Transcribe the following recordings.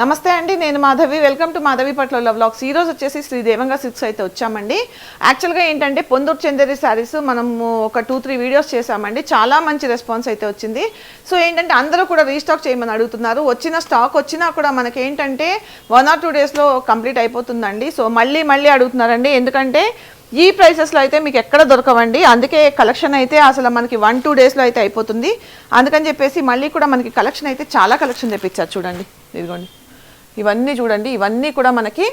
నమస్తే అండి నేను మాధవి. వెల్కమ్ టు మాధవి పట్ల లవ్ బ్లాగ్స్ ఈరోజు వచ్చేసి శ్రీ దేవంగా సిక్స్ అయితే వచ్చామండి. యాక్చువల్గా ఏంటంటే పొందూరు చెందేరి శారీస్ మనము ఒక టూ త్రీ వీడియోస్ చేసామండి చాలా మంచి రెస్పాన్స్ అయితే వచ్చింది. సో ఏంటంటే అందరూ కూడా రీస్టాక్ చేయమని అడుగుతున్నారు. వచ్చిన స్టాక్ వచ్చినా కూడా మనకి ఏంటంటే వన్ ఆర్ టూ డేస్లో కంప్లీట్ అయిపోతుందండి. సో మళ్ళీ మళ్ళీ అడుగుతున్నారండి. ఎందుకంటే ఈ ప్రైసెస్లో అయితే మీకు ఎక్కడ దొరకవండి. అందుకే కలెక్షన్ అయితే అసలు మనకి వన్ టూ డేస్లో అయితే అయిపోతుంది. అందుకని చెప్పేసి మళ్ళీ కూడా మనకి కలెక్షన్ అయితే చాలా కలెక్షన్ తెప్పించారు. చూడండి ఇదిగోండి. ఇవన్నీ చూడండి ఇవన్నీ కూడా మనకి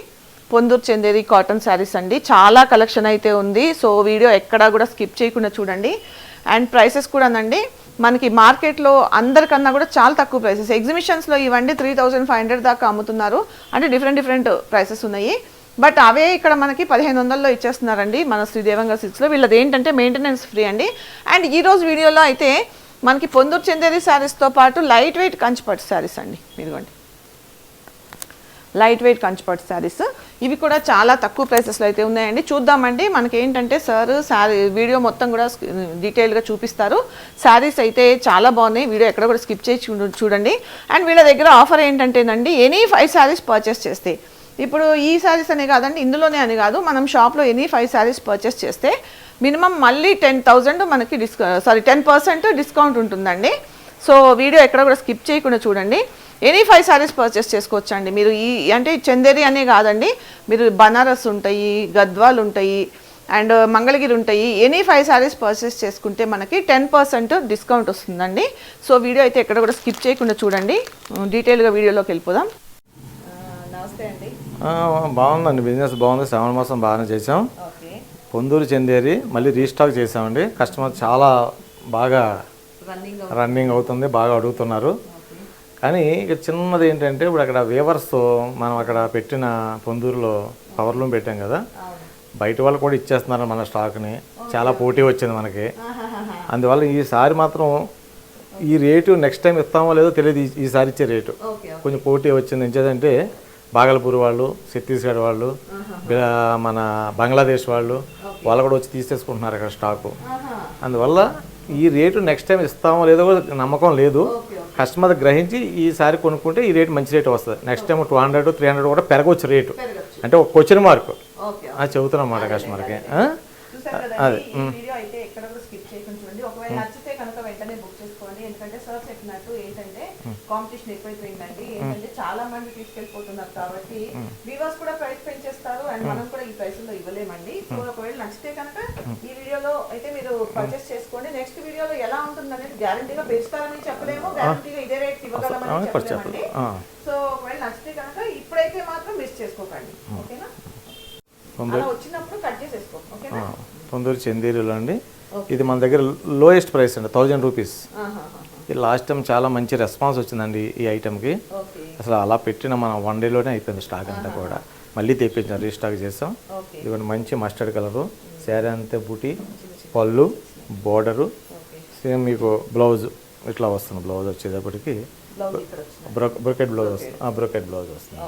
పొందూరు చెందేది కాటన్ శారీస్ అండి. చాలా కలెక్షన్ అయితే ఉంది. సో వీడియో ఎక్కడా కూడా స్కిప్ చేయకుండా చూడండి. అండ్ ప్రైసెస్ కూడా కూడానండి మనకి మార్కెట్లో అందరికన్నా కూడా చాలా తక్కువ ప్రైసెస్ ఎగ్జిబిషన్స్లో ఇవన్నీ త్రీ థౌజండ్ ఫైవ్ హండ్రెడ్ దాకా అమ్ముతున్నారు. అంటే డిఫరెంట్ డిఫరెంట్ ప్రైసెస్ ఉన్నాయి. బట్ అవే ఇక్కడ మనకి పదిహేను వందల్లో ఇచ్చేస్తున్నారండి మన శ్రీదేవంగా సిక్స్లో వీళ్ళది ఏంటంటే మెయింటెనెన్స్ ఫ్రీ అండి. అండ్ ఈరోజు వీడియోలో అయితే మనకి పొందూరు చెందేది శారీస్తో పాటు లైట్ వెయిట్ కంచిపట్టు శారీస్ అండి. ఇదిగోండి. లైట్ వెయిట్ కంచిపట్టు శారీస్. ఇవి కూడా చాలా తక్కువ ప్రైసెస్లో అయితే ఉన్నాయండి. చూద్దామండి మనకి ఏంటంటే సార్ శారీ వీడియో మొత్తం కూడా డీటెయిల్గా చూపిస్తారు. శారీస్ అయితే చాలా బాగున్నాయి. వీడియో ఎక్కడ కూడా స్కిప్ చేసి చూడండి. అండ్ వీళ్ళ దగ్గర ఆఫర్ ఏంటంటేనండి ఎనీ ఫైవ్ శారీస్ పర్చేస్ చేస్తే. ఇప్పుడు ఈ శారీస్ అనే కాదండి ఇందులోనే అని కాదు మనం షాప్లో ఎనీ ఫైవ్ శారీస్ పర్చేస్ చేస్తే మినిమం మళ్ళీ టెన్ థౌజండ్ మనకి డిస్కౌ సారీ టెన్ పర్సెంట్ డిస్కౌంట్ ఉంటుందండి. సో వీడియో ఎక్కడ కూడా స్కిప్ చేయకుండా చూడండి. ఎనీ ఫైవ్ సారీస్ పర్చేస్ చేసుకోవచ్చండి. మీరు ఈ అంటే చందేరి అనే కాదండి మీరు బనారస్ ఉంటాయి గద్వాలు ఉంటాయి అండ్ మంగళగిరి ఉంటాయి. ఎనీ ఫైవ్ సారీస్ పర్చేస్ చేసుకుంటే మనకి టెన్ పర్సెంట్ డిస్కౌంట్ వస్తుందండి. సో వీడియో అయితే ఎక్కడ కూడా స్కిప్ చేయకుండా చూడండి. డీటెయిల్గా వీడియోలోకి వెళ్ళిపోదాం. నమస్తే అండి. ఆ, బాగుందండి బిజినెస్ బాగుంది. శ్రావణ మాసం బాగానే చేసాం ఓకే. పొందూరు చెందేరి మళ్ళీ రీస్టాక్ చేసామండి కస్టమర్ చాలా బాగా రన్నింగ్ అవుతుంది బాగా అడుగుతున్నారు. కానీ ఇక చిన్నది ఏంటంటే ఇప్పుడు అక్కడ వేవర్స్ మనం అక్కడ పెట్టిన పొందూరులో పవర్ లూమ్ పెట్టాం కదా బయట వాళ్ళు కూడా ఇచ్చేస్తున్నారు మన స్టాక్ని చాలా పోటీ వచ్చింది మనకి. అందువల్ల ఈసారి మాత్రం ఈ రేటు నెక్స్ట్ టైం ఇస్తామో లేదో తెలియదు ఈసారి ఇచ్చే రేటు. కొంచెం పోటీ వచ్చింది. ఎంచేదంటే బాగల్పూర్ వాళ్ళు ఛత్తీస్గఢ్ వాళ్ళు మన బంగ్లాదేశ్ వాళ్ళు వాళ్ళు కూడా వచ్చి తీసేసుకుంటున్నారు అక్కడ స్టాకు అందువల్ల ఈ రేటు నెక్స్ట్ టైం ఇస్తామో లేదో కూడా నమ్మకం లేదు. కస్టమర్ గ్రహించి ఈసారి కొనుక్కుంటే ఈ రేటు మంచి రేటు వస్తుంది. Next time two hundred three hundred కూడా పెరగవచ్చు రేటు. అంటే ఒక క్వశ్చన్ మార్క్ అది చెబుతున్నాం అన్నమాట కస్టమర్కి. ఆ? చూసారు కదండి ఈ వీడియో అయితే ఎక్కడ కూడా స్కిప్ చేయకుండా చూడండి ఒకవేళ నచ్చితే కనుక వెంటనే బుక్ చేసుకోండి ఎందుకంటే సార్ చెప్పినట్టు ఏంటంటే కాంపిటీషన్ ఎక్కువైపోయిందండి. ఏంటంటే చాలా మంది తీసుకెళ్ళిపోతున్నారు కాబట్టి వివాస్ కూడా ప్రైస్ పెంచేస్తారు అండ్ మనం కూడా ఈ ప్రైసుల్లో ఇవ్వలేమండి. సో ఒకవేళ నచ్చితే కనుక ఈ వీడియోలో అయితే మీరు పర్చేస్ చేసుకోండి. నెక్స్ట్ వీడియోలో ఎలా ఉంటుంది అనేది గ్యారంటీగా పెంచుతారని చెప్పలేము. గ్యారంటీగా ఇదే రేట్ ఇవ్వగలమని చెప్పలేమండి. ఆ. సో ఒకవేళ నచ్చితే కనుక ఇప్పుడైతే మాత్రం మిస్ చేసుకోకండి. ఓకేనా? వచ్చినప్పుడు కట్ చేసేసుకో. ఓకేనా? పొందూరు చందేరిలో అండి. ఇది మన దగ్గర లోయెస్ట్ ప్రైస్ అండి థౌజండ్ రూపీస్ లాస్ట్ టైం చాలా మంచి రెస్పాన్స్ వచ్చిందండి ఈ ఐటెంకి అసలు అలా పెట్టిన మన వన్ డేలోనే అయిపోయింది స్టాక్ అంతా కూడా. మళ్ళీ తెప్పించాం రీస్టాక్ చేసాం. ఇదిగోండి మంచి మస్టర్డ్ కలరు శారీ అంతే బూటీ పళ్ళు బోర్డరు ఓకే సేమ్ మీకు బ్లౌజ్ ఇట్లా వస్తుంది బ్లౌజ్ వచ్చేటప్పటికి. బ్రొకెట్ బ్లౌజ్ వస్తుంది. బ్రొకెట్ బ్లౌజ్ వస్తుంది.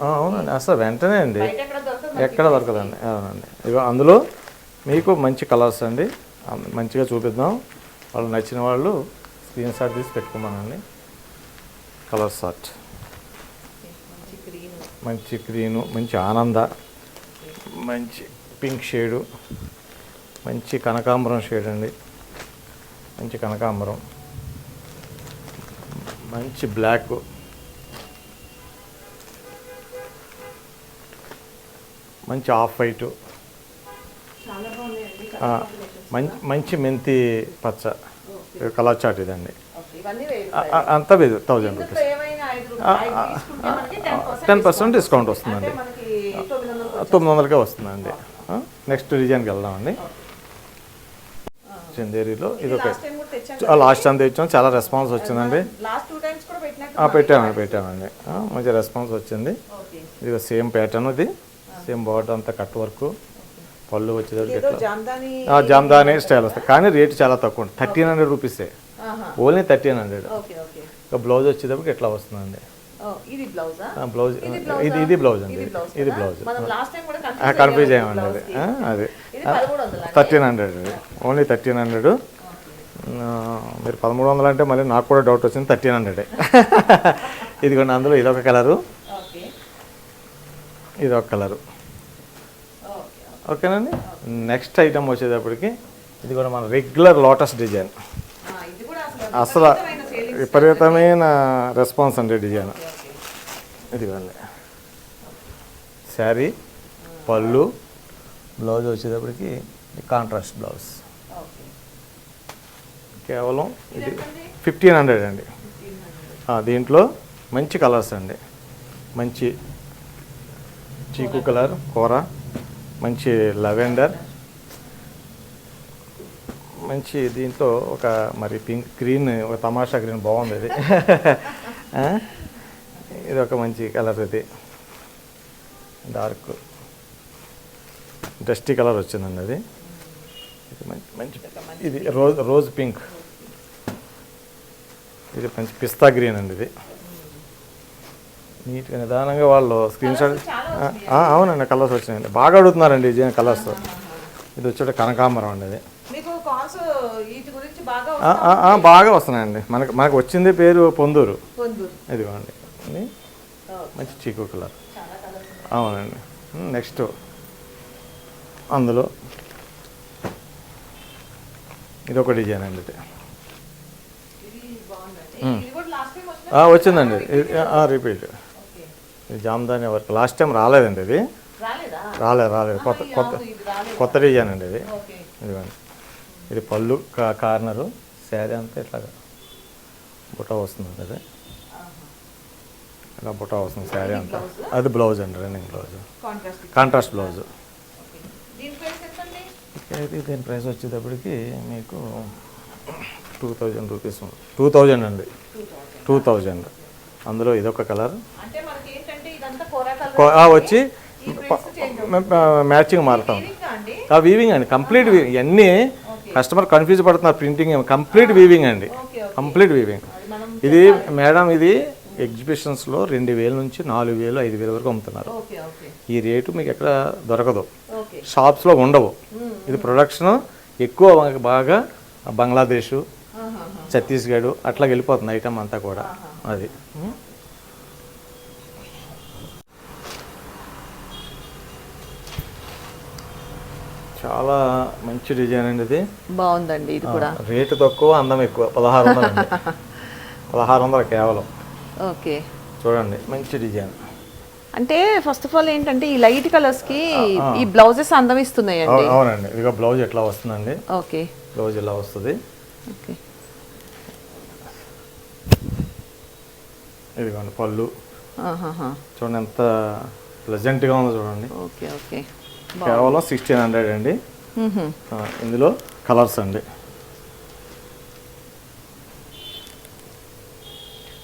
ఆ, అవునండి. అసలు వెంటనే అండి. ఎక్కడ దొరకదు ఎక్కడ దొరకదండి. అవునండి. ఇగో అందులో మీకు మంచి కలర్స్ అండి. మంచిగా చూపిద్దాం. వాళ్ళు నచ్చిన వాళ్ళు స్క్రీన్ షాట్ తీసి పెట్టుకోమనండి. కలర్ షార్ట్ మంచి గ్రీన్ మంచి ఆనంద మంచి పింక్ షేడు మంచి కనకాంబరం షేడ్ అండి మంచి కనకాంబరం. మంచి బ్లాక్. మంచి ఆఫ్ వైటు. మంచి మంచి మెంతి పచ్చ. కలర్ చాట్ ఇదండి. అంతా Vedu thousand rupees. Ten percent discount వస్తుందండి. తొమ్మిది వందలు తొమ్మిది వందలకే వస్తుందండి. నెక్స్ట్ డిజైన్కి వెళ్దామండి. చందేరిలో ఇది ఒక లాస్ట్ టైం తెచ్చాం చాలా రెస్పాన్స్ వచ్చిందండి. పెట్టామండి పెట్టామండి. మంచి రెస్పాన్స్ వచ్చింది. ఇది సేమ్ ప్యాటర్న్ ఇది. సేమ్ బార్డర్ అంతా కట్ వర్క్ పళ్ళు వచ్చేటప్పటికి జామ్దాని స్టైల్ వస్తాయి కానీ రేట్ చాలా తక్కువ ఉంటుంది. థర్టీన్ హండ్రెడ్ రూపీసే. Only thirteen hundred. ఇక బ్లౌజ్ వచ్చేటప్పటికి ఎట్లా వస్తుందండి? బ్లౌజా? ఇది ఇది బ్లౌజ్? అండి. ఇది బ్లౌజ్ కన్ఫ్యూజ్ అయ్యామండి. అది. అది thirteen hundred. Only thirteen hundred. మీరు పదమూడు వందలు అంటే మళ్ళీ నాకు కూడా డౌట్ వచ్చింది థర్టీన్ హండ్రెడ్. ఇదిగోండి అందులో ఇదొక కలరు. ఇదొక కలరు. ఓకేనండి? నెక్స్ట్ ఐటమ్ వచ్చేటప్పటికి ఇది కూడా మన రెగ్యులర్ లోటస్ డిజైన్ అసలు విపరీతమైన రెస్పాన్స్ అండి డిజైన్ ఇదిగోండి. శారీ పళ్ళు బ్లౌజ్ వచ్చేటప్పటికి కాంట్రాస్ట్ బ్లౌజ్ కేవలం ఇది ఫిఫ్టీన్ హండ్రెడ్ అండి. దీంట్లో మంచి కలర్స్ అండి. మంచి చీకు కలర్ కూర. మంచి లెవెండర్ మంచి దీంట్లో ఒక మరి పింక్ గ్రీన్ ఒక తమాషా గ్రీన్ బాగుంది ఇది? ఇది ఒక మంచి కలర్ ఇది. డార్క్. డస్టీ కలర్ వచ్చిందండి అది. ఇది మంచి మంచి ఇది రోజ్ రోజ్ పింక్. ఇది మంచి పిస్తా గ్రీన్ అండి ఇది. నీట్గా నిదానంగా వాళ్ళు స్క్రీన్ షాట్ అవునండి కలర్స్ వచ్చినాయండి. బాగా అడుగుతున్నారండి డిజైన్ కలర్స్ ఇది వచ్చేట కనకాంబరం అండి గురించి బాగా వస్తున్నాయండి. మనకు మనకు వచ్చింది పేరు పొందూరు. ఇదిగోండి. ఇది మంచి చీకు కలర్. అవునండి. నెక్స్ట్ అందులో ఇది ఒక డిజైన్ అండి ఇది. వచ్చిందండి. Repeat Jamdani work. Last time రాలేదండి ఇది. రాలేదా? రాలేదు కొత్త కొత్త కొత్త డిజైన్ అండి ఇది. ఇదిగోండి. ఇది పళ్ళు కార్నరు శారీ అంతా ఇట్లాగా బుటా వస్తుంది అది. ఇలా బుటా వస్తుంది శారీ అంతా. అది బ్లౌజ్ అండి రన్నింగ్ బ్లౌజ్ కాంట్రాస్ట్ బ్లౌజ్ అయితే దీని ప్రైస్ వచ్చేటప్పటికి మీకు two thousand rupees two thousand అండి. టూ థౌజండ్ అందులో ఇదొక కలర్ అంటే మనకి ఏంటంటే ఇదంతా కోరా కలర్ వచ్చి మ్యాచింగ్ అండి? ఆ వీవింగ్ అండి. కంప్లీట్ వీవింగ్ ఇవన్నీ కస్టమర్ కన్ఫ్యూజ్ పడుతున్నారు ప్రింటింగ్ కంప్లీట్ వీవింగ్ అండి. కంప్లీట్ వీవింగ్ ఇది మేడం ఇది ఎగ్జిబిషన్స్లో రెండు వేల నుంచి నాలుగు వేలు ఐదు వేల వరకు అమ్ముతున్నారు. ఈ రేటు మీకు ఎక్కడ దొరకదు. షాప్స్లో ఉండవు. ఇది ప్రొడక్షన్ ఎక్కువ బాగా బంగ్లాదేశ్. ఛత్తీస్గఢ్ అట్లా వెళ్ళిపోతుంది ఐటమ్ అంతా కూడా. అది. చాలా మంచి డిజైన్ అండి ఇది. బాగుందండి ఇది కూడా. రేటు తక్కువ అందం ఎక్కువ. పదహారు వందలు అండి. పదహారు వందలు కేవలం. ఓకే. చూడండి మంచి డిజైన్. అంటే ఫస్ట్ ఆఫ్ ఆల్ ఏంటంటే ఈ లైట్ కలర్స్కి ఈ బ్లౌజెస్ అందం ఇస్తున్నాయండి అవు- అవునండి. ఇదిగో బ్లౌజ్ ఎట్లా వస్తుందండి? ఓకే. బ్లౌజ్ ఇలా వస్తుంది? ఓకే. ఇదిగోండి పళ్ళు. చూడండి ఎంత ప్లెజెంట్గా ఉందో చూడండి. Okay okay. కేవలం సిక్స్టీన్ హండ్రెడ్ అండి. ఇందులో కలర్స్ అండి.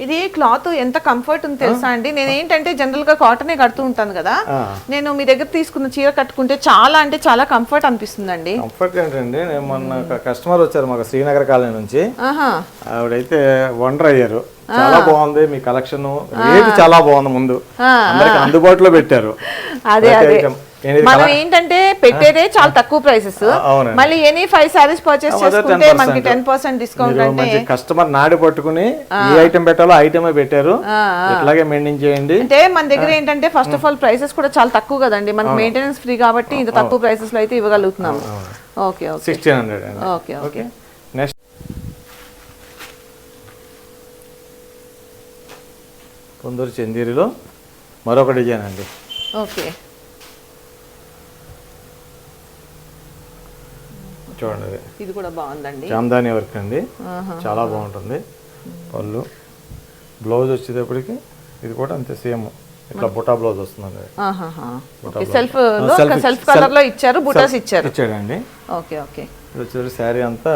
ఇది క్లాత్ ఎంత కంఫర్ట్ ఉంది తెలుసా అండి? నేను ఏంటంటే జనరల్గా కాటనే కడుతూ ఉంటాను కదా. నేను మీ దగ్గర తీసుకున్న చీర కట్టుకుంటే చాలా అంటే చాలా కంఫర్ట్ అనిపిస్తుందండి. కంఫర్ట్ ఏంటండి? నేను మొన్న కస్టమర్ వచ్చారు మాకు శ్రీనగర్ కాలనీ నుంచి. ఆవిడైతే వండర్ అయ్యారు. చాలా బాగుంది మీ కలెక్షన్ రేటు చాలా బాగుంది ముందు. అందరికి అందుబాటులో పెట్టారు. అదే మనం ఏంటంటే పెట్టేదే చాలా తక్కువ ప్రైసెస్. మళ్ళీ ఎనీ ఫైవ్ సారీస్ పర్చేస్ చేసుకుంటే 10%. మనకి టెన్ పర్సెంట్ డిస్కౌంట్ అంటే కస్టమర్ నాడి పట్టుకుని ఏ ఐటమ్ పెట్టాలో ఐటమే పెట్టారు. ఇట్లాగే మెయింటైన్ చేయండి. అంటే మన దగ్గర ఏంటంటే ఫస్ట్ ఆఫ్ ఆల్ ప్రైసెస్ కూడా చాలా తక్కువ కదండి. మనకి మెయింటెనెన్స్ ఫ్రీ కాబట్టి ఇంత తక్కువ ప్రైసెస్లో అయితే ఇవ్వగలుగుతున్నాం okay okay. Sixteen hundred okay okay. Next కొందరు చందేరిలో మరొక డిజైన్ అండి. ఓకే. చూడండి ఇది కూడా బాగుందండి. జామ్దాని వర్క్ అండి. చాలా బాగుంటుంది. పళ్ళు. బ్లౌజ్ వచ్చేటప్పటికి ఇది కూడా అంతే సేమ్. ఇట్లా బుటా బ్లౌజ్ వస్తుందండి బ్లౌజ్. సెల్ఫ్ సెల్ఫ్ కలర్లో ఇచ్చారు బుటాస్ ఇచ్చారు. ఇచ్చాడండి. Okay okay. వచ్చేసరికి శారీ అంతా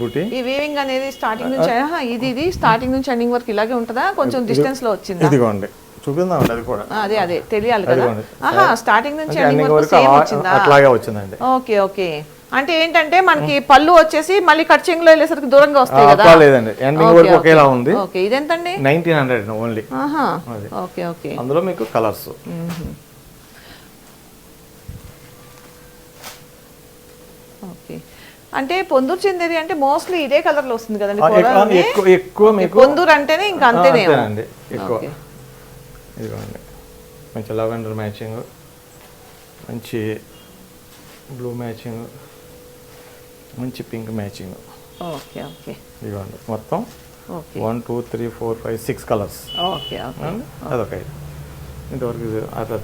బుటీ. ఈ వీవింగ్ అనేది స్టార్టింగ్ నుంచి ఇది ఇది స్టార్టింగ్ నుంచి ఎండింగ్ వరకు ఇలాగే ఉంటుందా? కొంచెం డిస్టెన్స్లో వచ్చిందా? ఇదిగోండి. చూపిందామండి అది కూడా. అదే అదే తెలియాలి కదా. అదిగోండి. ఆహా స్టార్టింగ్ నుంచి ఎండింగ్ వరకు సేమ్ వచ్చిందా? అట్లాగే వచ్చిందండి. Okay okay. అంటే ఏంటంటే మనకి పళ్ళు వచ్చేసి మళ్ళీ లో వెళ్ళేసరికి దూరంగా వస్తాయి కదా? లేదండి ఎండింగ్ వరకు. ఒకేలా ఉంది. Okay ఇదెంతండి? Nineteen hundred only. Okay okay. అందులో మీకు కలర్స్. ఓకే. అంటే పొందూరు చందేరి అంటే మోస్ట్లీ ఇదే కలర్లో వస్తుంది కదండి ఎక్కువ- మీకు పొందూరు అంటేనే ఇంకా ఆ, అంతేనే అంతేనండి ఎక్కువ. ఇదిగోండి. మంచి లెవెండర్ మ్యాచింగ్. మంచి బ్లూ మ్యాచింగ్. మంచి పింక్ మ్యాచింగ్. Okay okay. ఇదిగోండి. మొత్తం okay. One two three four five six colours. Okay okay. అదొక ఐటమ్ ఇంతవరకు ఇది అదే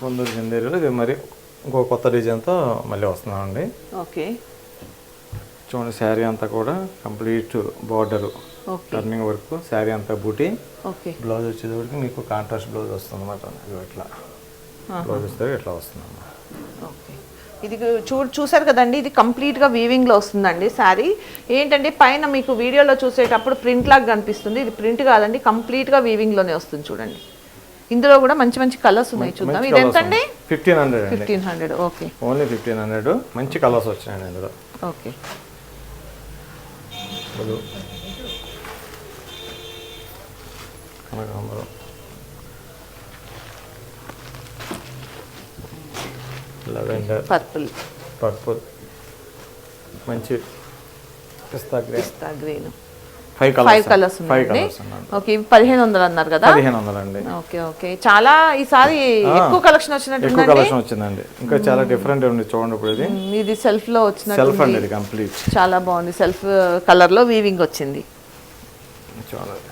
కొందరు చెందారు ఇది మరి ఇంకో కొత్త డిజైన్తో మళ్ళీ వస్తున్నామండి. ఓకే. చూడండి శారీ అంతా కూడా complete border. Turning work sari అంతా బూటీ. ఓకే. బ్లౌజ్ వచ్చేటప్పటికి మీకు కాంట్రాస్ట్ బ్లౌజ్ వస్తుంది అనమాట ఇది ఇట్లా. బ్లౌజ్ వస్తే ఇట్లా వస్తుంది అన్నమాట. ఓకే. ఇది చూ చూసారు కదండి ఇది కంప్లీట్గా వీవింగ్లో వస్తుందండి శారీ. ఏంటంటే పైన మీకు వీడియోలో చూసేటప్పుడు ప్రింట్ లాగా కనిపిస్తుంది. ఇది ప్రింట్ కాదండి కంప్లీట్గా వీవింగ్లోనే వస్తుంది చూడండి. ఇందులో కూడా మంచి మంచి కలర్స్ ఉన్నాయి చూద్దాం. ఇది ఎంతండి fifteen hundred fifteen hundred okay. Only fifteen hundred మంచి కలర్స్ వచ్చినాయండి ఇందులో. ఓకే బ్లూ కనకాంబరం లెవెండర్ పర్పుల్ పర్పుల్ మంచి pista green pista green five colours colours five ఉన్నాయండి. కలర్స్ ఉన్నాయండి ఓకే పదిహేను వందలు అన్నారు కదా? పదిహేను వందలండి ఓకే ఓకే. చాలా ఈసారి ఎక్కువ కలెక్షన్ ఎక్కువ కలెక్షన్ వచ్చిందండి. ఇంకా చాలా డిఫరెంట్ ఉంది చూడండి ఇప్పుడు ఇది. మ్మ్, ఇది సెల్ఫ్లో సెల్ఫ్ అండి ఇది కంప్లీట్ చాలా బాగుంది. సెల్ఫ్ కలర్లో వీవింగ్ వచ్చింది. చూడండి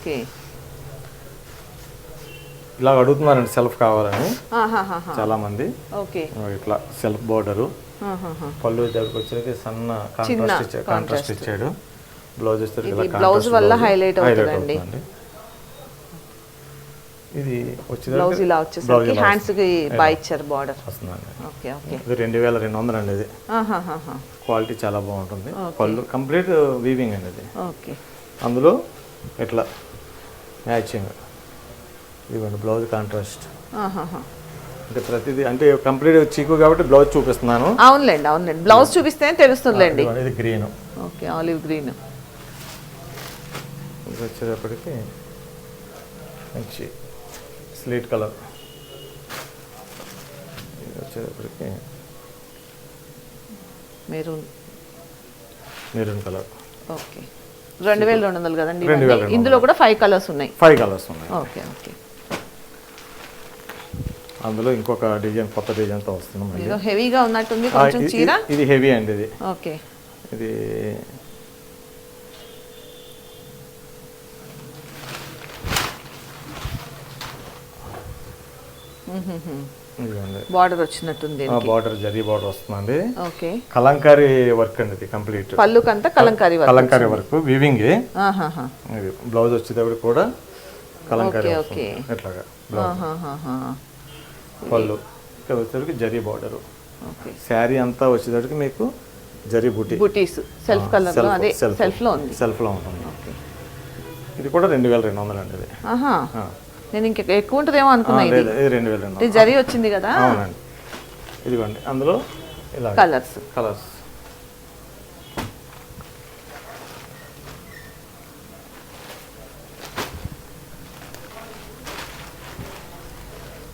ఓకే. ఇలా అడుగుతున్నారండి సెల్ఫ్ కావాలని. చాలా మంది ఇట్లా సెల్ఫ్ బోర్డరు. పళ్ళు దగ్గరకు వచ్చేసరికి సన్న కాంట్రాస్ట్ ఇచ్చాడు కాంట్రాస్ట్. ఇచ్చాడు. బ్లౌజ్ బ్లౌజ్ వల్ల highlight అవుతుందండి. ఇది వచ్చేసరికి బ్లౌజ్ ఇలా వచ్చేసరికి హ్యాండ్స్కి బాగా ఇచ్చారు బార్డర్ వస్తుందండి. Okay okay. ఇది రెండు వేల రెండు వందలు అండి ఇది. క్వాలిటీ చాలా బాగుంటుంది. పళ్ళు కంప్లీట్ వీవింగ్ అండి ఇది. ఓకే. అందులో ఇట్లా మ్యాచింగ్. ఇదిగోండి బ్లౌజ్ కాంట్రాస్ట్. అంటే ప్రతిదీ అంటే కంప్లీట్ చీకు కాబట్టి బ్లౌజ్ చూపిస్తున్నాను. అవునులేండి అవునులేండి. బ్లౌజ్ చూపిస్తేనే తెలుస్తుందిలేండి. ఇది గ్రీన్. Okay olive green. వచ్చేటప్పటికి మంచి స్లీట్ కలర్. ఇది వచ్చేటప్పటికి మెరూన్. Maroon colour. ఓకే. రెండు వేల రెండు వందలు కదండి ఇందులో కూడా ఫైవ్ కలర్స్ ఉన్నాయి. ఫైవ్ కలర్స్ ఉన్నాయి. Okay okay. అందులో ఇంకొక డిజైన్ కొత్త డిజైన్తో వస్తుంది మళ్ళీ. ఏదో హెవీగా ఉన్నట్టుంది కొంచెం చీర? ఇది హెవీ అండి ఇది. ఓకే. ఇది బార్డర్ వచ్చినట్టుంది బార్డర్ జరీ బార్డర్ వస్తుందండి. ఓకే. కలంకారీ వర్క్ అండి ఇది complete. పళ్ళుకంతా Kalamkari work Kalamkari work weaving blouse వచ్చేటప్పుడు కూడా కలంకారీ వస్తుంది. ఇట్లాగా. పళ్ళు. ఇక్కడ వచ్చేటప్పటికి జరీ బార్డర్ శారీ అంతా వచ్చేటప్పటికి మీకు జరీ బుటీ. బుటీస్ సెల్ఫ్ కలర్లో. అదే సెల్ఫ్లో ఉంది. సెల్ఫ్లో ఉంటుంది. ఓకే. ఇది కూడా రెండు వేల రెండు వందలు అండి ఇది. నేను ఇంక ఎక్కువ ఉంటుందేమో అనుకున్నా ఇది. రెండు వేల ఇది జరీ వచ్చింది కదా. అవునండి. ఇదిగోండి అందులో ఇలా కలర్స్ కలర్స్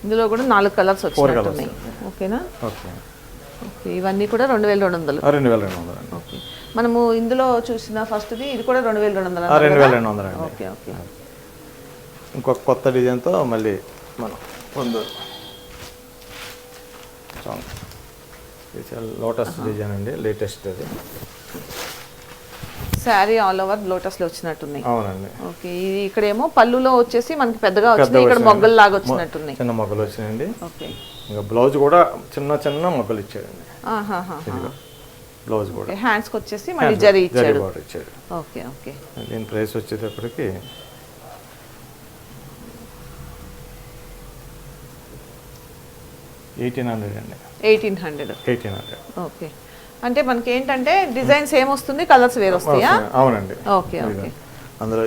ఇందులో కూడా నాలుగు కలర్స్ వచ్చినట్టున్నాయి. ఓకేనా? ఓకే. ఓకే ఇవన్నీ కూడా రెండు వేల రెండు వందలు. రెండు వేల రెండు వందలు. ఓకే. మనము ఇందులో చూసిన ఫస్ట్ది ఇది కూడా రెండు వేల రెండు వందలు రెండు? వేల రెండు వందలు ఓకే ఓకే. ఇంకొక కొత్త డిజైన్తో మళ్ళీ మనం సాంగ్ లోటస్ డిజైన్ అండి లేటెస్ట్ అది. శారీ ఆల్ ఓవర్ లోటస్లో వచ్చినట్టున్నాయి. అవునండి. ఓకే ఇది ఇక్కడేమో పళ్ళులో వచ్చేసి మనకి పెద్దగా వచ్చినాయి పెద్ద ఇక్కడ. మొగ్గలు లాగా వచ్చినట్టున్నాయి. చిన్న మొగ్గలు వచ్చినాయండి. ఓకే. ఇంకా బ్లౌజ్ కూడా చిన్న చిన్న మొగ్గలు ఇచ్చాడండి. బ్లౌజ్ కూడా. ఓకే హ్యాండ్స్కి వచ్చేసి మళ్ళీ జరీ ఇచ్చాడు. Okay okay. దీని ప్రైస్ వచ్చేటప్పటికి ఎయిటీన్ హండ్రెడ్ అండి. Eighteen hundred. Eighteen hundred. Okay. అంటే మనకి ఏంటంటే డిజైన్ సేమ్ వస్తుంది కలర్స్ వేరు వస్తాయా. అవునండి. Okay okay.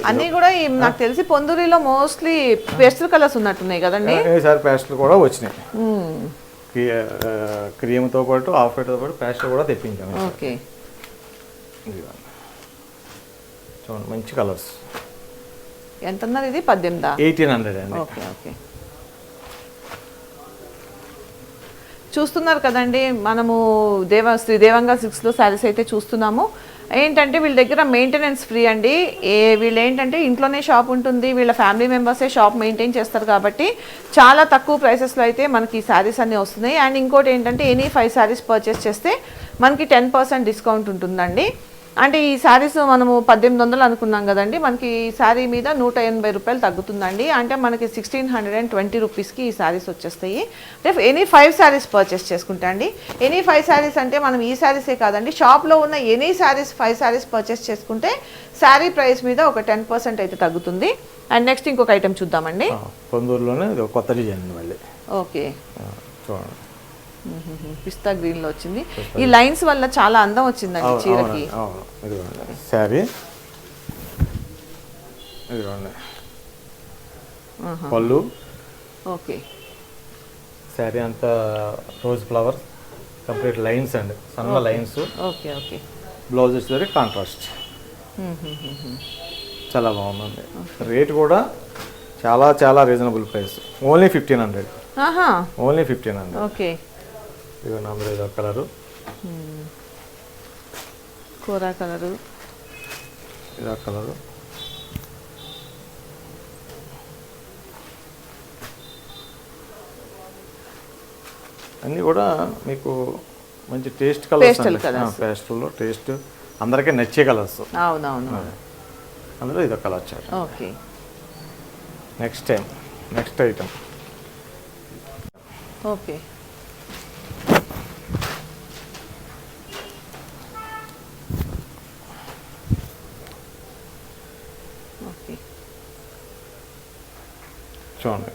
అన్నీ కూడా నాకు తెలిసి పొందూరిలో మోస్ట్లీ పేస్టల్ కలర్స్ ఉన్నట్టున్నాయి కదండి? ఈసారి ప్యాస్ట్లు కూడా వచ్చినాయి. క్రీమ్తో పాటు ఆఫ్ వైట్తో పాటు ప్యాస్ట్లు కూడా తెప్పించాము ఓకే. చూడండి మంచి కలర్స్. ఎంత అన్నారు ఇది? పద్దెనిమిదా? ఎయిటీన్ హండ్రెడ్ అండి. Okay okay. చూస్తున్నారు కదండి. మనము దేవ శ్రీ దేవంగా సిక్స్లో శారీస్ అయితే చూస్తున్నాము. ఏంటంటే వీళ్ళ దగ్గర మెయింటెనెన్స్ ఫ్రీ అండి. ఏ వీళ్ళు ఏంటంటే ఇంట్లోనే షాప్ ఉంటుంది. వీళ్ళ ఫ్యామిలీ మెంబర్సే షాప్ మెయింటైన్ చేస్తారు కాబట్టి చాలా తక్కువ ప్రైసెస్లో అయితే మనకి ఈ శారీస్ అన్నీ వస్తున్నాయి. అండ్ ఇంకోటి ఏంటంటే ఎనీ ఫైవ్ శారీస్ పర్చేస్ చేస్తే మనకి టెన్ పర్సెంట్ డిస్కౌంట్ ఉంటుందండి. అంటే ఈ శారీస్ మనము పద్దెనిమిది వందలు అనుకున్నాం కదండి. మనకి ఈ శారీ మీద నూట ఎనభై రూపాయలు తగ్గుతుందండి. అంటే మనకి సిక్స్టీన్ హండ్రెడ్ అండ్ ట్వంటీ రూపీస్కి ఈ శారీస్ వచ్చేస్తాయి. అంటే ఎనీ ఫైవ్ శారీస్ పర్చేస్ చేసుకుంటా అండి. ఎనీ ఫైవ్ శారీస్ అంటే మనం ఈ శారీసే కాదండి. షాప్లో ఉన్న any saris five saris purchase చేసుకుంటే శారీ ప్రైస్ మీద ఒక టెన్ పర్సెంట్ అయితే తగ్గుతుంది. అండ్ నెక్స్ట్ ఇంకొక ఐటెం చూద్దామండి. పొందూరులోనే కొత్త డిజైన్ మళ్ళీ. ఓకే చూడండి. పిస్తా గ్రీన్లో వచ్చింది. ఈ లైన్స్ వల్ల చాలా అందం వచ్చిందండి చీరకి. శారీ. పళ్ళు. ఓకే. శారీ అంతా రోజ్ ఫ్లవర్ కంప్లీట్ లైన్స్ అండి. సన్న లైన్స్. Okay okay. బ్లౌజ్ వచ్చేసరికి కాంట్రాస్ట్. చాలా బాగుందండి. రేట్ కూడా చాలా చాలా reasonable price. Only fifteen hundred. Only fifteen hundred. Okay. ఇదిగో అందులో ఇదో కలరు. కూర కలరు. ఇదో కలరు. అన్నీ కూడా మీకు మంచి టేస్ట్ కలర్స్. పేస్టల్లో టేస్ట్. అందరికీ నచ్చే కలర్స్. అవునవును. అందులో ఇదో colour chart okay. Next time. Next item. Okay. చూడండి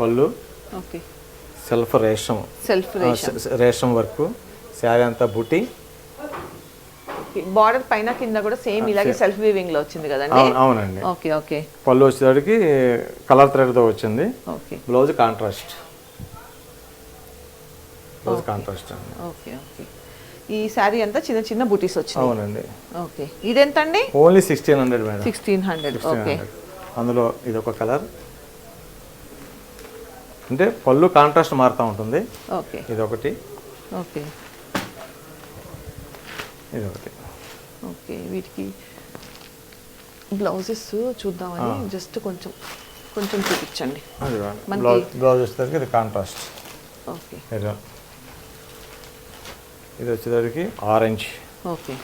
పళ్ళు సెల్ఫ్ రేషం. సెల్ఫ్ రేషం. వర్క్ శారీ అంతా బుట్టి బార్డర్ పైన కింద కూడా సేమ్ ఇలాగే సెల్ఫ్ వీవింగ్లో వచ్చింది కదండి? అవును అవునండి. Okay okay. పళ్ళు వచ్చేసరికి కలర్ థ్రెడ్తో వచ్చింది. Okay. Blouse contrast. Blouse contrast అండి. Okay okay. ఈ శారీ అంతా చిన్న చిన్న బుటీస్ వచ్చినాయి. అవునండి. Okay. ఇదెంతండి? Only sixteen hundred madam. Sixteen hundred okay. అందులో ఇది ఒక కలర్. అంటే పళ్ళు కాంట్రాస్ట్ మారుతూ ఉంటుంది. ఓకే. ఇది ఒకటి ఓకే. ఇది ఒకటి ఓకే వీటికి బ్లౌజెస్ చూద్దామని జస్ట్ కొంచెం కొంచెం చూపించండి. అది మనకి- బ్లౌజ్ బ్లౌజ్ వచ్చేసరికి ఇది కాంట్రాస్ట్. ఓకే. ఇది వచ్చేసరికి ఆరెంజ్. ఓకే.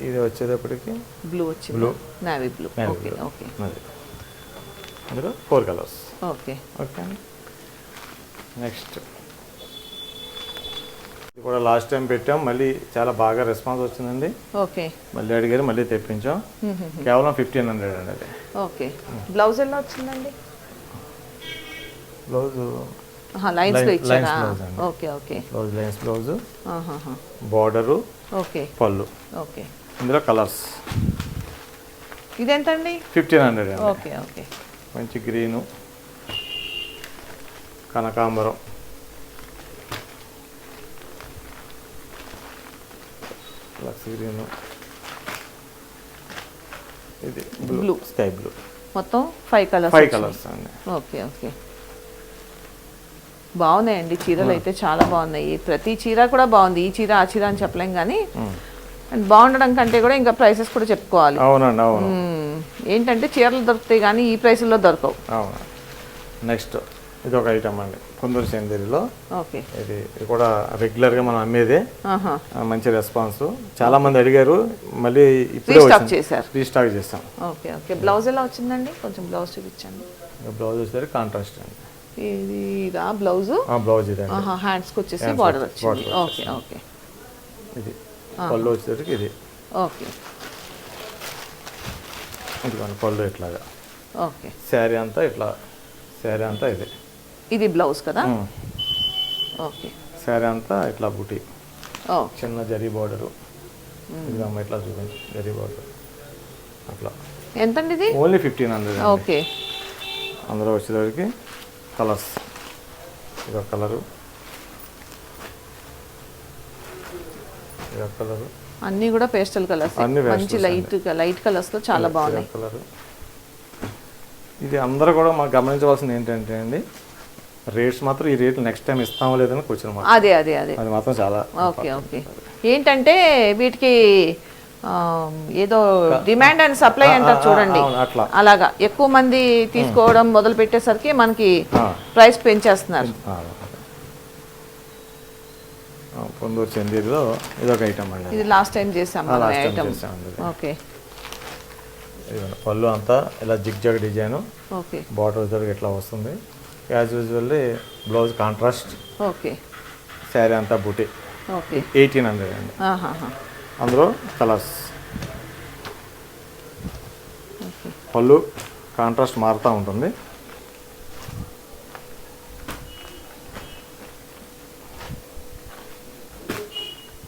ఇది వచ్చేటప్పటికి బ్లూ వచ్చింది? Blue. Navy blue okay. Okay. అది అందులో ఫోర్ కలర్స్ ఓకే ఓకే అండి నెక్స్ట్ ఇది కూడా లాస్ట్ టైం పెట్టాం. మళ్ళీ చాలా బాగా రెస్పాన్స్ వచ్చిందండి. ఓకే మళ్ళీ అడిగారు మళ్ళీ తెప్పించాం. కేవలం ఫిఫ్టీన్ హండ్రెడ్ అండి అది. ఓకే బ్లౌజ్ ఎలా వచ్చిందండి? బ్లౌజ్ లైన్స్లో ఇచ్చారా. Okay okay blouse lines blouse. Border okay పళ్ళు. ఓకే ఇందులో కలర్స్ ఇదెంతండి? ఫిఫ్టీన్ హండ్రెడ్ అండి. ఓకే ఓకే మంచి గ్రీను కనకాంబరం లక్స్ గ్రీను ఇది బ్లూ. స్కై బ్లూ మొత్తం ఫైవ్ కలర్స్ ఫైవ్ కలర్స్ అండి ఓకే ఓకే బాగున్నాయండి చీరలు అయితే చాలా బాగున్నాయి. ప్రతి చీర కూడా బాగుంది. ఈ చీర ఆ చీర అని చెప్పలేం కానీ అండ్ బాగుండడం కంటే కూడా ఇంకా ప్రైసెస్ కూడా చెప్పుకోవాలి. అవునండి అవును. మ్మ్. ఏంటంటే చీరలు దొరుకుతాయి కానీ ఈ ప్రైసుల్లో దొరకవు. నెక్స్ట్ ఇది ఒక ఐటమ్ అండి. కుందూరు చందేరిలో ఓకే. ఇది ఇది కూడా రెగ్యులర్గా మనం అమ్మేదే. మంచి రెస్పాన్స్ చాలా మంది అడిగారు మళ్ళీ ఇప్పుడే రీస్టాక్ చేస్తాం. Okay okay. బ్లౌజ్ ఎలా వచ్చిందండి? కొంచెం బ్లౌజ్ చూపించండి. బ్లౌజ్ వచ్చేసరికి కాంట్రాస్ట్ అండి. ఇది ఇదా బ్లౌజ్ హ్యాండ్స్కి వచ్చేసి బార్డర్ వచ్చింది. Okay okay. ఇది. పళ్ళు వచ్చేసరికి ఇది. ఓకే. పళ్ళు ఇట్లాగా. ఓకే. శారీ అంతా ఇట్లా శారీ అంతా ఇది. ఇది బ్లౌజ్ కదా. ఓకే. శారీ అంతా ఇట్లా బుటి. చిన్న జరీ బార్డరు. ఇట్లా చూపించి జరీ బార్డర్. అట్లా. ఎంతండి ఇది? Only fifteen hundred okay. అందులో వచ్చేసరికి కలర్స్. ఇదొక కలరు. ఇదొక కలరు. అన్నీ కూడా పేస్టల్ కలర్స్. మంచి లైట్ లైట్ కలర్స్తో చాలా బాగున్నాయి. కలరు. ఇది అందరూ కూడా మాకు గమనించవలసింది ఏంటంటే అండి రేట్స్ మాత్రం ఈ రేట్లు నెక్స్ట్ టైం ఇస్తామో లేదని క్వశ్చన్ అదే అదే అదే. అది మాత్రం చాలా ఓకే ఓకే. ఏంటంటే వీటికి ఏదో డిమాండ్ అండ్ సప్లై అంటారు చూడండి. అలాగా. ఎక్కువ మంది తీసుకోవడం మొదలు పెట్టేసరికి మనకి. ప్రైస్ పెంచేస్తున్నారు. పొందూరు చందీలో ఇదొక ఐటమ్ అండి ఇది లాస్ట్ టైం చేసాం ఐటమ్. ఓకే. పళ్ళు అంతా ఇలా zig zag design. Okay. Border దగ్గర ఇట్లా వస్తుంది? As usually blouse contrast okay sari అంతా బుటీ. ఓకే ఎయిటీన్ హండ్రెడ్ అండి. అందులో కలర్స్. పళ్ళు కాంట్రాస్ట్ మారుతూ ఉంటుంది.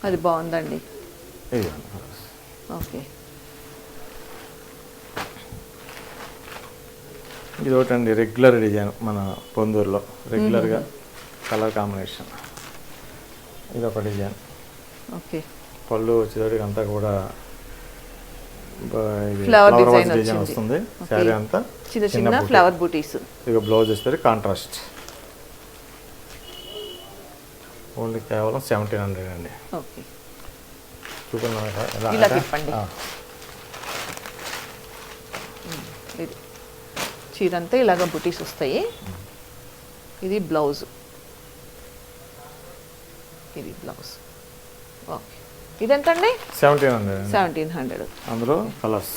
అది బాగుందండి. ఓకే ఇది ఒకటండి రెగ్యులర్ డిజైన్ మన పొందూరులో. రెగ్యులర్గా కలర్ కాంబినేషన్ ఇది ఒక డిజైన్ ఓకే. పళ్ళు వచ్చేటప్పటికి అంతా కూడా వచ్చింది. వస్తుంది. శారీ అంతా చిన్న చిన్న ఫ్లవర్ బూటీస్ ఇక బ్లౌజ్ వచ్చేసరికి కాంట్రాస్ట్ ఓన్లీ కేవలం సెవెంటీన్ హండ్రెడ్ అండి. ఓకే. చూపించండి ఎలా ఇలా అంటే? తిప్పండి. ఆ, ఇది చీర అంతా ఇలాగ బుటీస్ వస్తాయి. ఇది బ్లౌజ్. ఇది blouse. Okay. ఇదెంతండి? Seventeen hundred seventeen hundred. అందులో colours.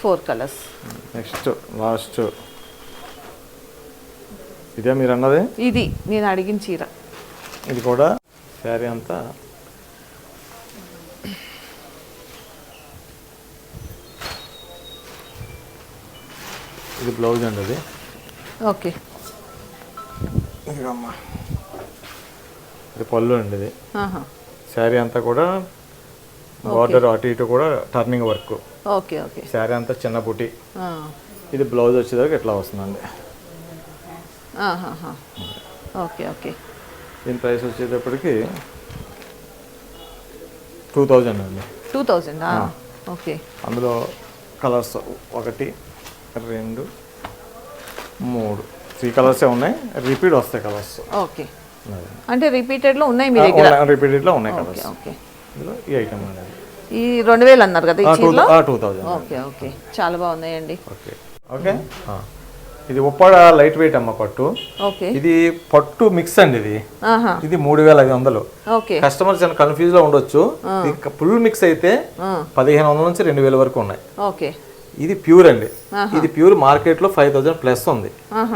Four colours. Next last ఇదే మీరు అన్నది? ఇది నేను అడిగిన చీర. ఇది కూడా శారీ అంతా. ఇది బ్లౌజ్ అండి అది. ఓకే. ఇది పళ్ళు అండి ఇది. శారీ అంతా కూడా బార్డర్ అటు ఇటు కూడా turning work. Okay okay. Sari అంతా చిన్న బుటి. ఆ. ఇది బ్లౌజ్ వచ్చేదాకా ఇట్లా వస్తుందండి. Okay okay. దీని ప్రైస్ వచ్చేటప్పటికి టూ థౌజండ్ అండి. Two thousand? ఓకే. అందులో కలర్స్ ఒకటి రెండు మూడు. త్రీ కలర్సే ఉన్నాయి? రిపీట్ వస్తాయి కలర్స్. ఓకే. అంటే రిపీటెడ్లో ఉన్నాయి మీ దగ్గర? రిపీటెడ్లో ఉన్నాయి కలర్స్. ఓకే. ఈ ఐటమ్ అండి ఈ రెండు వేలు అన్నారు కదా ఈ టూ చీరలో? Two thousand. Okay okay. చాలా బాగున్నాయండి. ఓకే. ఓకే. ఇది ఉప్పాడ లైట్ వెయిట్ అమ్మ పట్టు. ఇది పట్టు మిక్స్ అండి ఇది. ఇది మూడు వేల ఐదు వందలు. ఓకే. కస్టమర్స్ చాలా కన్ఫ్యూజ్లో ఉండొచ్చు ఫుల్ మిక్స్ అయితే. పదిహేను వందల నుంచి రెండు వేల వరకు ఉన్నాయి. ఇది ప్యూర్ అండి. ఇది ప్యూర్ మార్కెట్లో ఫైవ్ థౌసండ్ ప్లస్ ఉంది.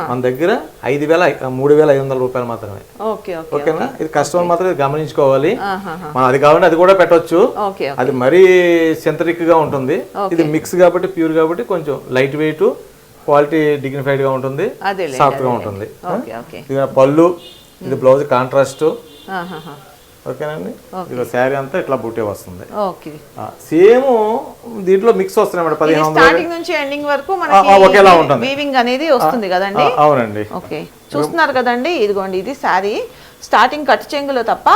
మన దగ్గర ఐదు వేల మూడు వేల ఐదు వందల రూపాయలు మాత్రమే. ఓకే ఓకే ఓకేనా? ఇది కస్టమర్ మాత్రం గమనించుకోవాలి. మనం అది కావాలంటే అది కూడా పెట్టొచ్చు. ఓకే అది మరీ సింథటిక్గా ఉంటుంది. ఇది మిక్స్ కాబట్టి ప్యూర్ కాబట్టి కొంచెం లైట్ వెయిట్ క్వాలిటీ డిగ్నిఫైడ్గా ఉంటుంది సాఫ్ట్గా ఉంటుంది. Okay okay. ఇది పళ్ళు ఇది బ్లౌజ్ కాంట్రాస్ట్. ఓకేనండి? ఇది శారీ అంతా ఇట్లా బుట్టే వస్తుంది. ఓకే. సేమ్ దీంట్లో మిక్స్ వస్తున్నాయి మేడం పదిహేను స్టార్టింగ్ నుంచి ఎండింగ్ వరకు ఒకేలా మనకి ఉంటుంది. వీవింగ్ అనేది వస్తుంది కదండి? అవునండి. ఓకే. చూస్తున్నారు కదండి ఇదిగోండి ఇది శారీ. స్టార్టింగ్ కట్ చెంగులో తప్ప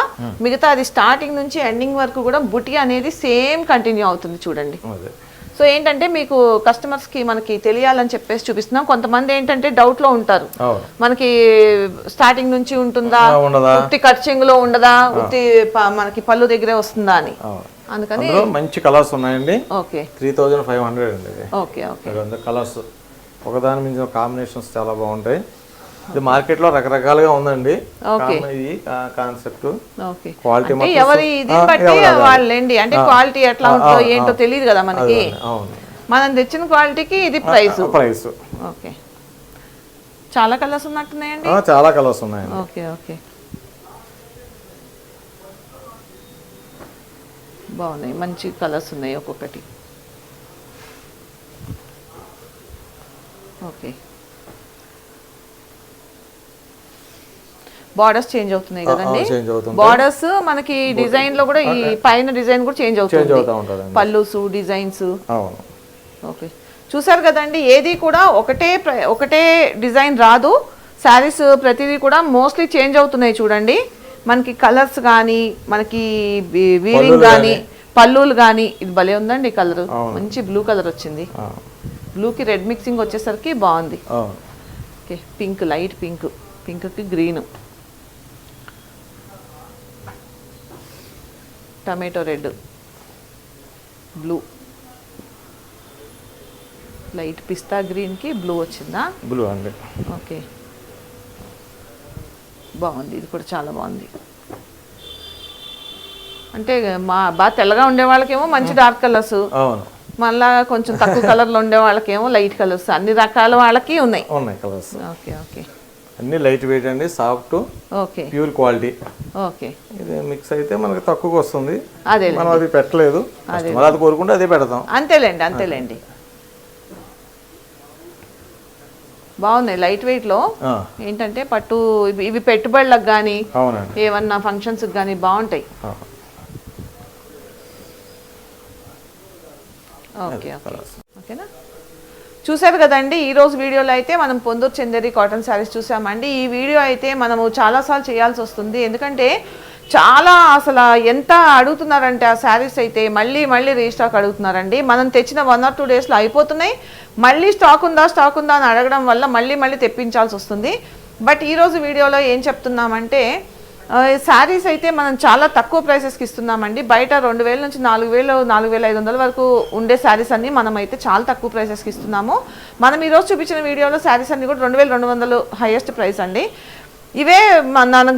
మిగతా అది స్టార్టింగ్ నుంచి ఎండింగ్ వరకు కూడా బుటి అనేది సేమ్ కంటిన్యూ అవుతుంది చూడండి. సో ఏంటంటే మీకు కస్టమర్స్కి మనకి తెలియాలని చెప్పేసి చూపిస్తున్నాం. కొంతమంది ఏంటంటే డౌట్లో ఉంటారు మనకి స్టార్టింగ్ నుంచి ఉంటుందా? ఉత్తి కట్ చెంగులో ఉండదా ఉత్తి మనకి పళ్ళు దగ్గరే వస్తుందా అని. అందుకని మంచి కలర్స్ ఉన్నాయండి. Okay. Three thousand five hundred అండి ఓకే ఓకే. కలర్స్. ఒకదాని మించిన కాంబినేషన్స్ చాలా బాగుంటాయి. ఇది మార్కెట్లో రకరకాలుగా ఉందండి. ఇది కాన్సెప్ట్. ఓకే. క్వాలిటీ ఎవరి ఇది బట్టి. వాళ్ళండి అంటే క్వాలిటీ ఎట్లా ఉంటుందో ఏంటో. తెలియదు కదా మనకి. మనం తెచ్చిన క్వాలిటీకి ఇది ప్రైస్. ప్రైస్. ఓకే. చాలా కలర్స్ ఉన్నట్టున్నాయండి? చాలా కలర్స్ ఉన్నాయండి. Okay okay. బాగున్నాయి. మంచి కలర్స్ ఉన్నాయి ఒక్కొక్కటి. ఓకే. బార్డర్స్ చేంజ్ అవుతున్నాయి కదండి. చేంజ్ అవుతుంది బార్డర్స్ మనకి డిజైన్లో కూడా ఈ పైన డిజైన్ కూడా చేంజ్ అవుతుంది. పల్లూసు డిజైన్స్ అవును. ఓకే చూసారు కదండి ఏది కూడా ఒకటే ఒకటే డిజైన్ రాదు. శారీస్ ప్రతిదీ కూడా మోస్ట్లీ చేంజ్ అవుతున్నాయి చూడండి. మనకి కలర్స్ కానీ మనకి వీవింగ్ కానీ పళ్ళులు కానీ ఇది భలే ఉందండి కలర్. మంచి బ్లూ కలర్ వచ్చింది. బ్లూకి రెడ్ మిక్సింగ్ వచ్చేసరికి బాగుంది. ఓకే పింక్ లైట్ పింక్ పింక్కి green tomato red. Blue light pista గ్రీన్కి బ్లూ వచ్చిందా? బ్లూ అండి. ఓకే బాగుంది. ఇది కూడా చాలా బాగుంది. అంటే మా బాగా తెల్లగా ఉండే వాళ్ళకేమో మంచి డార్క్ కలర్స్. మళ్ళా కొంచెం తక్కువ కలర్లో ఉండే వాళ్ళకేమో లైట్ కలర్స్. అన్ని రకాల వాళ్ళకి ఉన్నాయి. ఉన్నాయి కలర్స్. ఓకే ఓకే అన్ని లైట్ వెయిట్ అండి soft okay. Pure quality. Okay. ఇది మిక్స్ అయితే మనకి తక్కువకి వస్తుంది. అదే మనం అది పెట్టలేదు. కస్టమర్ అది కోరుకుంటే అదే పెడతాం. అంతేలేండి అంతేలేండి. బాగున్నాయి లైట్ వెయిట్లో. ఆ, ఏంటంటే పట్టు ఇవి పెట్టుబడులకు కానీ ఏమన్నా ఫంక్షన్స్కి కానీ బాగుంటాయి. ఓకే చూసారు కదండి ఈ రోజు వీడియోలో అయితే మనం పొందూరు చందేరి కాటన్ శారీస్ చూసామండి ఈ వీడియో అయితే మనము చాలాసార్లు చేయాల్సి వస్తుంది. ఎందుకంటే చాలా అసలు ఎంత అడుగుతున్నారంటే ఆ శారీస్ అయితే మళ్ళీ మళ్ళీ రీస్టాక్ అడుగుతున్నారండి. మనం తెచ్చిన వన్ ఆర్ టూ డేస్లో అయిపోతున్నాయి. మళ్ళీ స్టాక్ ఉందా స్టాక్ ఉందా అని అడగడం వల్ల మళ్ళీ మళ్ళీ తెప్పించాల్సి వస్తుంది. బట్ ఈరోజు వీడియోలో ఏం చెప్తున్నామంటే శారీస్ అయితే మనం చాలా తక్కువ ప్రైసెస్కి ఇస్తున్నామండి. బయట రెండు వేల నుంచి నాలుగు వేలు నాలుగు వేల ఐదు వందల వరకు ఉండే శారీస్ అన్ని మనం అయితే చాలా తక్కువ ప్రైసెస్కి ఇస్తున్నాము. మనం ఈరోజు చూపించిన వీడియోలో శారీస్ అన్ని కూడా రెండు వేల రెండు వందలు హైయెస్ట్ ప్రైస్ అండి. ఇవే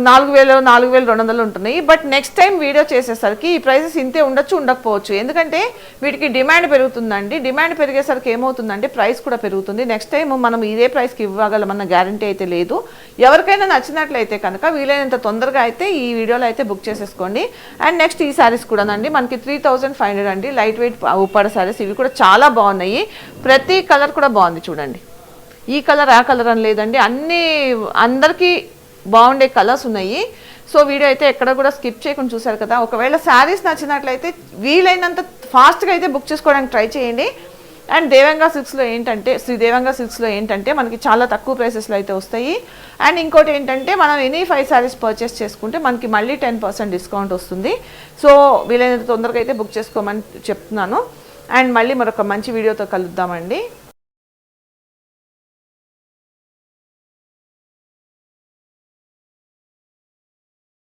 నాలుగు వేలు నాలుగు వేలు రెండు వందలు ఉంటున్నాయి. బట్ నెక్స్ట్ టైం వీడియో చేసేసరికి ఈ ప్రైసెస్ ఇంతే ఉండొచ్చు ఉండకపోవచ్చు. ఎందుకంటే వీటికి డిమాండ్ పెరుగుతుందండి. డిమాండ్ పెరిగేసరికి ఏమవుతుందంటే ప్రైస్ కూడా పెరుగుతుంది. నెక్స్ట్ టైం మనం ఇదే ప్రైస్కి ఇవ్వగలమన్న గ్యారంటీ అయితే లేదు. ఎవరికైనా నచ్చినట్లయితే కనుక వీలైనంత తొందరగా అయితే ఈ వీడియోలో అయితే బుక్ చేసేసుకోండి. అండ్ నెక్స్ట్ ఈ శారీస్ కూడానండి. మనకి త్రీ థౌజండ్ ఫైవ్ హండ్రెడ్ అండి. లైట్ వెయిట్ ఉప్పాడ శారీస్ ఇవి కూడా చాలా బాగున్నాయి. ప్రతి కలర్ కూడా బాగుంది చూడండి. ఈ కలర్ ఆ కలర్ అని లేదండి. అన్నీ అందరికీ బాగుండే కలర్స్ ఉన్నాయి. సో వీడియో అయితే ఎక్కడ కూడా స్కిప్ చేయకుండా చూసారు కదా. ఒకవేళ శారీస్ నచ్చినట్లయితే వీలైనంత ఫాస్ట్గా అయితే బుక్ చేసుకోవడానికి ట్రై చేయండి. అండ్ దేవంగా సిల్క్స్లో ఏంటంటే శ్రీ దేవంగా సిల్క్స్లో ఏంటంటే మనకి చాలా తక్కువ ప్రైసెస్లో అయితే వస్తాయి. అండ్ ఇంకోటి ఏంటంటే మనం ఎనీ ఫైవ్ శారీస్ పర్చేస్ చేసుకుంటే మనకి మళ్ళీ టెన్ పర్సెంట్ డిస్కౌంట్ వస్తుంది. సో వీలైనంత తొందరగా అయితే బుక్ చేసుకోమని చెప్తున్నాను. అండ్ మళ్ళీ మరొక మంచి వీడియోతో కలుద్దామండి.